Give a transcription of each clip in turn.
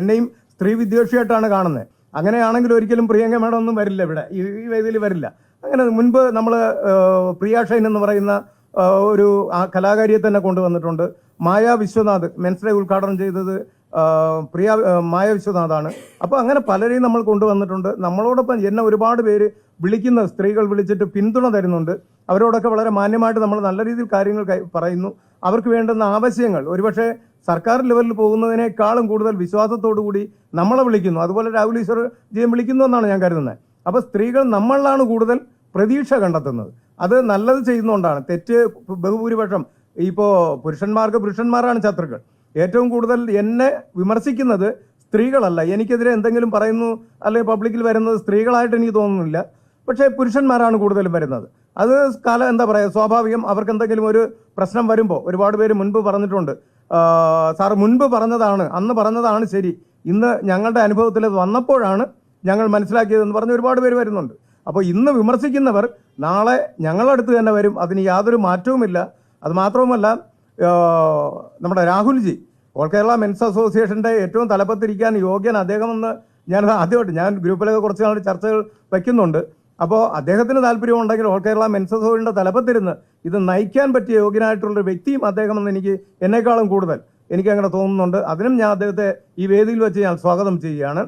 എന്നെയും സ്ത്രീ വിദ്വേഷിയായിട്ടാണ് കാണുന്നത്. അങ്ങനെയാണെങ്കിൽ ഒരിക്കലും പ്രിയങ്ക മേഡം ഒന്നും വരില്ല ഇവിടെ. ഈ വേദിയിൽ വരില്ല. അങ്ങനെ മുൻപ് നമ്മൾ പ്രിയ ഷൈൻ എന്ന് പറയുന്ന ഒരു കലാകാരിയെ തന്നെ കൊണ്ടുവന്നിട്ടുണ്ട്. മായ വിശ്വനാഥ് മെൻസ് ഡേ ഉദ്ഘാടനം ചെയ്തത് പ്രിയ മായ വിശ്വനാഥാണ്. അപ്പോൾ അങ്ങനെ പലരെയും നമ്മൾ കൊണ്ടുവന്നിട്ടുണ്ട്. നമ്മളോടൊപ്പം എന്നെ ഒരുപാട് പേര് വിളിക്കുന്ന സ്ത്രീകൾ വിളിച്ചിട്ട് പിന്തുണ തരുന്നുണ്ട്. അവരോടൊക്കെ വളരെ മാന്യമായിട്ട് നമ്മൾ നല്ല രീതിയിൽ കാര്യങ്ങൾ പറയുന്നു. അവർക്ക് വേണ്ടുന്ന ആവശ്യങ്ങൾ. ഒരുപക്ഷെ സർക്കാർ ലെവലിൽ പോകുന്നതിനേക്കാളും കൂടുതൽ വിശ്വാസത്തോടുകൂടി നമ്മളെ വിളിക്കുന്നു. അതുപോലെ രാഹുൽ ഈശ്വർ ജിയും വിളിക്കുന്നു എന്നാണ് ഞാൻ കരുതുന്നത്. അപ്പോൾ സ്ത്രീകൾ നമ്മളിലാണ് കൂടുതൽ പ്രതീക്ഷ കണ്ടെത്തുന്നത്. അത് നല്ലത് ചെയ്യുന്നതുകൊണ്ടാണ് തെറ്റ് ബഹുഭൂരിപക്ഷം ഇപ്പോൾ പുരുഷന്മാർക്ക് പുരുഷന്മാരാണ് ശത്രുക്കൾ. ഏറ്റവും കൂടുതൽ എന്നെ വിമർശിക്കുന്നത് സ്ത്രീകളല്ല. എനിക്കെതിരെ എന്തെങ്കിലും പറയുന്നു അല്ലെങ്കിൽ പബ്ലിക്കിൽ വരുന്നത് സ്ത്രീകളായിട്ട് എനിക്ക് തോന്നുന്നില്ല. പക്ഷേ പുരുഷന്മാരാണ് കൂടുതലും വരുന്നത്. അത് കാലം എന്താ പറയുക സ്വാഭാവികം അവർക്ക് എന്തെങ്കിലും ഒരു പ്രശ്നം വരുമ്പോൾ ഒരുപാട് പേര് മുൻപ് പറഞ്ഞിട്ടുണ്ട്. സാറ് മുൻപ് പറഞ്ഞതാണ് അന്ന് പറഞ്ഞതാണ് ശരി. ഇന്ന് ഞങ്ങളുടെ അനുഭവത്തിൽ വന്നപ്പോഴാണ് ഞങ്ങൾ മനസ്സിലാക്കിയതെന്ന് പറഞ്ഞ് ഒരുപാട് പേര് വരുന്നുണ്ട്. അപ്പോൾ ഇന്ന് വിമർശിക്കുന്നവർ നാളെ ഞങ്ങളുടെ ഞങ്ങളടുത്ത് തന്നെ വരും അതിന് യാതൊരു മാറ്റവുമില്ല. അത് മാത്രവുമല്ല നമ്മുടെ രാഹുൽജി ഓൾ കേരള മെൻസ് അസോസിയേഷന്റെ ഏറ്റവും തലപ്പത്തിരിക്കാൻ യോഗ്യൻ അദ്ദേഹമെന്ന് ഞാൻ ആദ്യമായിട്ട് ഞാൻ ഗ്രൂപ്പിലൊക്കെ കുറച്ച് നാൾ ചർച്ചകൾ വയ്ക്കുന്നുണ്ട്. അപ്പോൾ അദ്ദേഹത്തിന് താല്പര്യമുണ്ടെങ്കിൽ ഓൾ കേരള മെൻസ് അസോസിയേഷന്റെ തലപ്പത്തിരുന്ന് ഇത് നയിക്കാൻ പറ്റിയ യോഗ്യനായിട്ടുള്ളൊരു വ്യക്തിയും അദ്ദേഹം എന്ന് എനിക്ക് എന്നേക്കാളും കൂടുതൽ എനിക്ക് അങ്ങനെ തോന്നുന്നുണ്ട്. അതിനും ഞാൻ അദ്ദേഹത്തെ ഈ വേദിയിൽ വെച്ച് ഞാൻ സ്വാഗതം ചെയ്യുകയാണ്.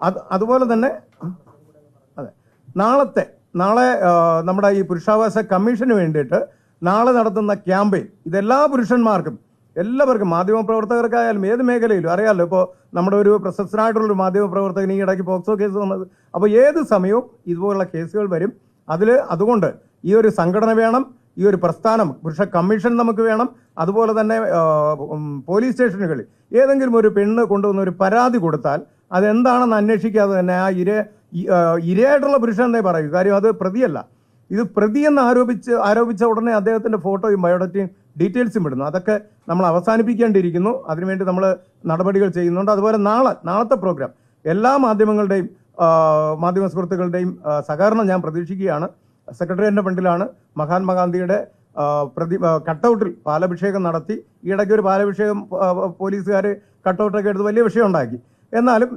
അത് അതുപോലെ തന്നെ അതെ. നാളത്തെ നാളെ നമ്മുടെ ഈ പുരുഷാവകാശ കമ്മീഷന് വേണ്ടിയിട്ട് നാളെ നടത്തുന്ന ക്യാമ്പയിൻ ഇതെല്ലാ പുരുഷന്മാർക്കും എല്ലാവർക്കും മാധ്യമപ്രവർത്തകർക്കായാലും ഏത് മേഖലയിലും അറിയാമല്ലോ ഇപ്പോൾ നമ്മുടെ ഒരു പ്രശസ്തനായിട്ടുള്ളൊരു മാധ്യമപ്രവർത്തകൻ ഈ ഇടയ്ക്ക് പോക്സോ കേസ് വന്നത്. അപ്പോൾ ഏത് സമയവും ഇതുപോലുള്ള കേസുകൾ വരും. അതിൽ അതുകൊണ്ട് ഈ ഒരു സംഘടന വേണം ഈ ഒരു പ്രസ്ഥാനം പുരുഷ കമ്മീഷൻ നമുക്ക് വേണം. അതുപോലെ തന്നെ പോലീസ് സ്റ്റേഷനുകളിൽ ഏതെങ്കിലും ഒരു പെണ്ണ് കൊണ്ടുവന്ന ഒരു പരാതി കൊടുത്താൽ അതെന്താണെന്ന് അന്വേഷിക്കാതെ തന്നെ ആ ഇര ഇരയായിട്ടുള്ള പുരുഷൻ എന്നേ പറയൂ. കാര്യം അത് പ്രതിയല്ല. ഇത് പ്രതിയെന്ന് ആരോപിച്ച് ആരോപിച്ച ഉടനെ അദ്ദേഹത്തിന്റെ ഫോട്ടോയും ബയോഡറ്റയും ഡീറ്റെയിൽസും ഇടുന്നു. അതൊക്കെ നമ്മൾ അവസാനിപ്പിക്കേണ്ടിയിരിക്കുന്നു. അതിനുവേണ്ടി നമ്മൾ നടപടികൾ ചെയ്യുന്നുണ്ട്. അതുപോലെ നാളെ നാളത്തെ പ്രോഗ്രാം എല്ലാ മാധ്യമങ്ങളുടെയും മാധ്യമ സുഹൃത്തുക്കളുടെയും സഹകരണം ഞാൻ പ്രതീക്ഷിക്കുകയാണ്. സെക്രട്ടേറിയറ്റിന്റെ ഫണ്ടിലാണ് മഹാത്മാഗാന്ധിയുടെ പ്രതി കട്ടൗട്ടിൽ പാലഭിഷേകം നടത്തി. ഈ ഇടയ്ക്ക് ഒരു പാലഭിഷേകം പോലീസുകാർ കട്ടൗട്ടൊക്കെ എടുത്ത് വലിയ വിഷയം ഉണ്ടാക്കി എന്നാലും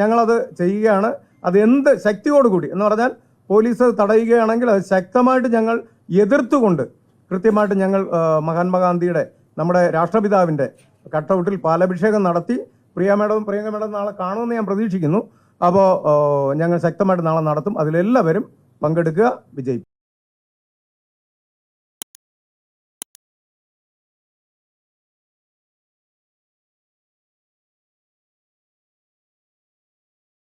ഞങ്ങളത് ചെയ്യുകയാണ്. അത് എന്ത് ശക്തിയോടുകൂടി എന്ന് പറഞ്ഞാൽ പോലീസ് തടയുകയാണെങ്കിൽ അത് ശക്തമായിട്ട് ഞങ്ങൾ എതിർത്തുകൊണ്ട് കൃത്യമായിട്ട് ഞങ്ങൾ മഹാത്മാഗാന്ധിയുടെ നമ്മുടെ രാഷ്ട്രപിതാവിന്റെ കട്ടൗട്ടിൽ പാലഭിഷേകം നടത്തി. പ്രിയ മേഡം പ്രിയങ്ക മേഡം നാളെ കാണുമെന്ന് ഞാൻ പ്രതീക്ഷിക്കുന്നു. അപ്പോൾ ഞങ്ങൾ ശക്തമായിട്ട് നാളെ നടത്തും. അതിലെല്ലാവരും പങ്കെടുക്കുക. വിജയിക്കും